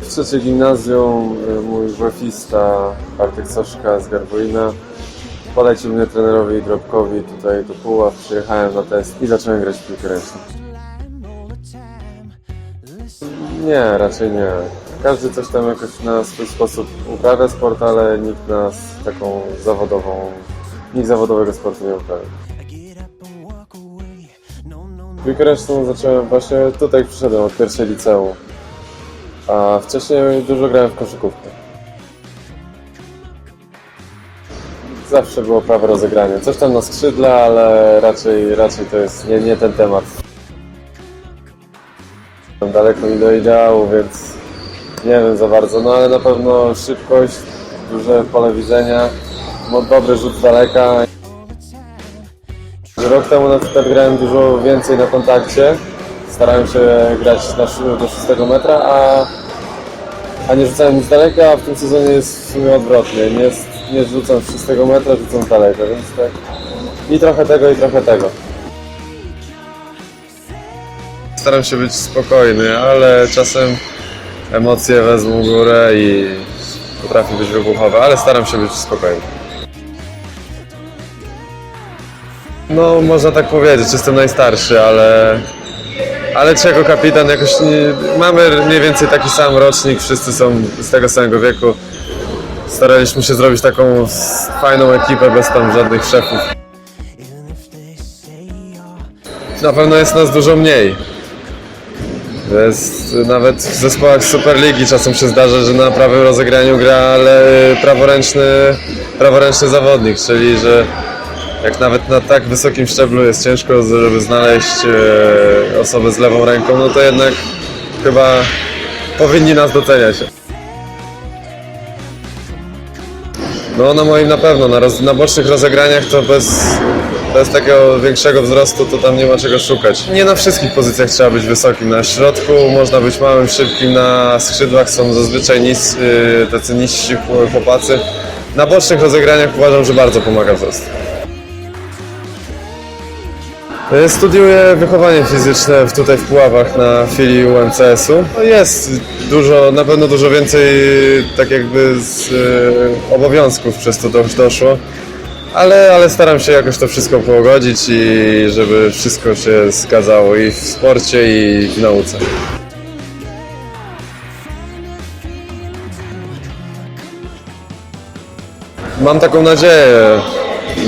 W trzeciej gimnazjum y, mój wefista Bartek Soszka z Garwolina polecił mnie trenerowi Drobkowi tutaj do Puław. Przyjechałem na test i zacząłem grać w piłkę ręczną. Nie, raczej nie. Każdy coś tam jakoś na swój sposób uprawia sport, ale nikt nas taką zawodową, nikt zawodowego sportu nie uprawia. Ręczną zacząłem właśnie tutaj przyszedłem od pierwszej liceum. A wcześniej dużo grałem w koszykówkę. Zawsze było prawe rozegranie. Coś tam na skrzydle, ale raczej, raczej to jest nie, nie ten temat. Daleko mi do ideału, więc nie wiem za bardzo, no ale na pewno szybkość, duże pole widzenia, dobry rzut z daleka. Rok temu na przykład grałem dużo więcej na kontakcie. Starałem się grać na, do 6 metra, a, a nie rzucałem z daleka, a w tym sezonie jest w sumie odwrotnie. Nie, nie rzucam z 6 metra, rzucam z daleka, więc tak. I trochę tego, i trochę tego. Staram się być spokojny, ale czasem emocje wezmą górę i potrafi być wybuchowe, ale staram się być spokojny. No, można tak powiedzieć, jestem najstarszy, ale, ale czy jako kapitan jakoś nie, mamy mniej więcej taki sam rocznik, wszyscy są z tego samego wieku. Staraliśmy się zrobić taką fajną ekipę bez tam żadnych szefów. Na pewno jest nas dużo mniej. Jest nawet w zespołach Superligi czasem się zdarza, że na prawym rozegraniu gra ale praworęczny, praworęczny zawodnik, czyli że jak nawet na tak wysokim szczeblu jest ciężko, żeby znaleźć e, osobę z lewą ręką, no to jednak chyba powinni nas doceniać. No na moim na pewno, na, roz, na bocznych rozegraniach to bez, bez takiego większego wzrostu to tam nie ma czego szukać. Nie na wszystkich pozycjach trzeba być wysokim. Na środku można być małym, szybkim, na skrzydłach są zazwyczaj nis, y, tacy niżsi chłopacy. Na bocznych rozegraniach uważam, że bardzo pomaga wzrost. Y, Studiuję wychowanie fizyczne tutaj w Puławach na filii UMCS-u. No jest dużo, na pewno dużo więcej tak jakby z e, obowiązków przez to do- doszło, ale, ale staram się jakoś to wszystko pogodzić i żeby wszystko się zgadzało i w sporcie i w nauce. Mam taką nadzieję,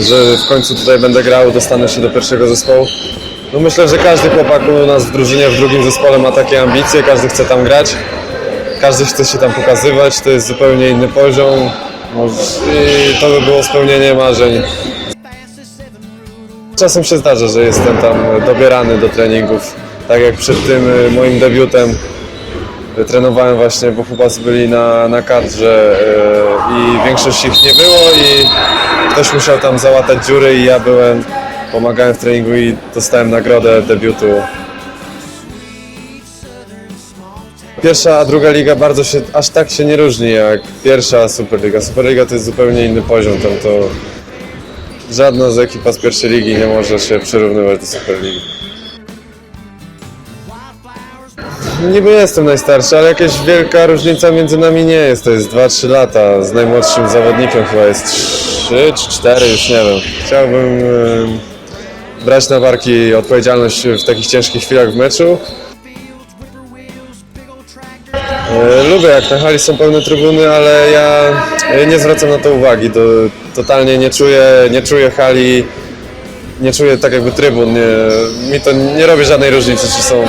że w końcu tutaj będę grał, dostanę się do pierwszego zespołu. No myślę, że każdy chłopak u nas w drużynie, w drugim zespole ma takie ambicje, każdy chce tam grać, każdy chce się tam pokazywać, to jest zupełnie inny poziom i to by było spełnienie marzeń. Czasem się zdarza, że jestem tam dobierany do treningów, tak jak przed tym y, moim debiutem trenowałem właśnie, bo chłopacy byli na, na kadrze e, i większość ich nie było i ktoś musiał tam załatać dziury i ja byłem, pomagałem w treningu i dostałem nagrodę debiutu. Pierwsza a druga liga bardzo się, aż tak się nie różni jak pierwsza Superliga. Superliga to jest zupełnie inny poziom, tam to żadna z ekipa z pierwszej ligi nie może się przyrównywać do Superligi. Niby jestem najstarszy, ale jakaś wielka różnica między nami nie jest. To jest 2-3 lata. Z najmłodszym zawodnikiem chyba jest 3 czy 4, już nie wiem. Chciałbym brać na barki odpowiedzialność w takich ciężkich chwilach w meczu. E, Lubię jak na hali są pełne trybuny, ale ja e, nie zwracam na to uwagi. To, totalnie nie czuję, nie czuję hali nie czuję tak jakby trybun, nie, mi to nie robi żadnej różnicy, czy są,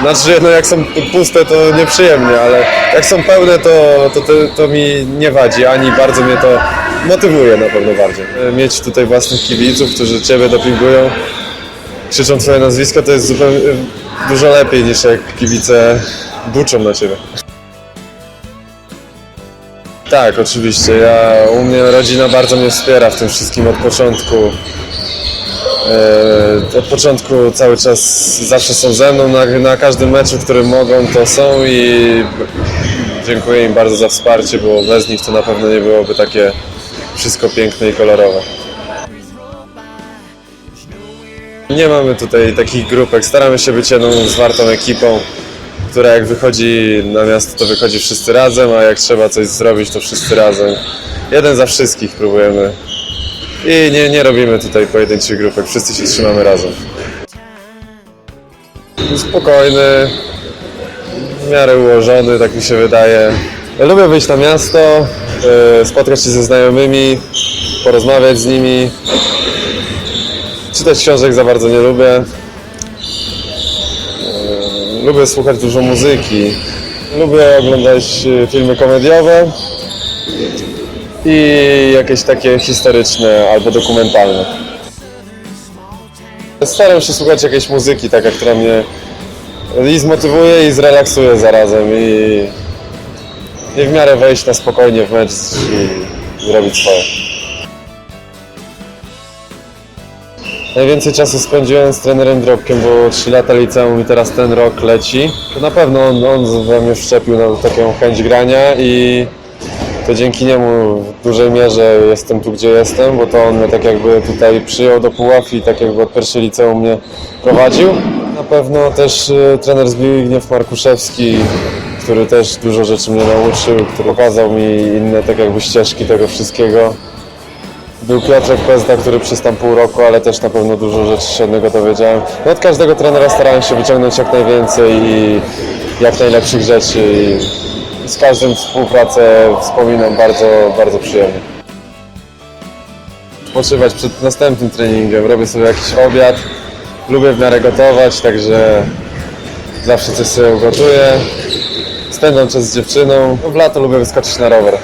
znaczy no jak są puste to nieprzyjemnie, ale jak są pełne to, to, to, to mi nie wadzi, ani bardzo mnie to motywuje na pewno bardziej. Mieć tutaj własnych kibiców, którzy Ciebie dopingują, krzyczą Twoje nazwisko, to jest zupełnie dużo lepiej niż jak kibice buczą na Ciebie. Tak, oczywiście. Ja, u mnie rodzina bardzo mnie wspiera w tym wszystkim od początku. E, Od początku cały czas zawsze są ze mną, na, na każdym meczu, który mogą, to są i dziękuję im bardzo za wsparcie, bo bez nich to na pewno nie byłoby takie wszystko piękne i kolorowe. Nie mamy tutaj takich grupek, staramy się być jedną zwartą ekipą, która jak wychodzi na miasto, to wychodzi wszyscy razem, a jak trzeba coś zrobić, to wszyscy razem. Jeden za wszystkich próbujemy. I nie, nie robimy tutaj pojedynczych grupek, wszyscy się trzymamy razem. Spokojny, w miarę ułożony, tak mi się wydaje. Lubię wyjść na miasto, e, spotkać się ze znajomymi, porozmawiać z nimi. Czytać książek za bardzo nie lubię. E, Lubię słuchać dużo muzyki. Lubię oglądać e, filmy komediowe i jakieś takie historyczne albo dokumentalne. Staram się słuchać jakiejś muzyki, taka, która mnie i zmotywuje i zrelaksuje zarazem i, i w miarę wejść na spokojnie w mecz i zrobić swoje. Najwięcej czasu spędziłem z trenerem Drobkiem, bo 3 lata liceum i teraz ten rok leci. Na pewno on, on we mnie wszczepił na taką chęć grania i to dzięki niemu w dużej mierze jestem tu, gdzie jestem, bo to on mnie tak jakby tutaj przyjął do Puław i tak jakby od pierwszej liceum mnie prowadził. Na pewno też y, trener Zbigniew Markuszewski, który też dużo rzeczy mnie nauczył, który pokazał mi inne tak jakby ścieżki tego wszystkiego. Był Piotrek Pezda, który przez tam pół roku, ale też na pewno dużo rzeczy się od niego dowiedziałem. No od każdego trenera starałem się wyciągnąć jak najwięcej i jak najlepszych rzeczy i z każdym współpracę wspominam bardzo, bardzo przyjemnie. Odpoczywać przed następnym treningiem, robię sobie jakiś obiad, lubię w miarę gotować, także zawsze coś sobie ugotuję. Spędzam czas z dziewczyną, w lato lubię wyskoczyć na rower.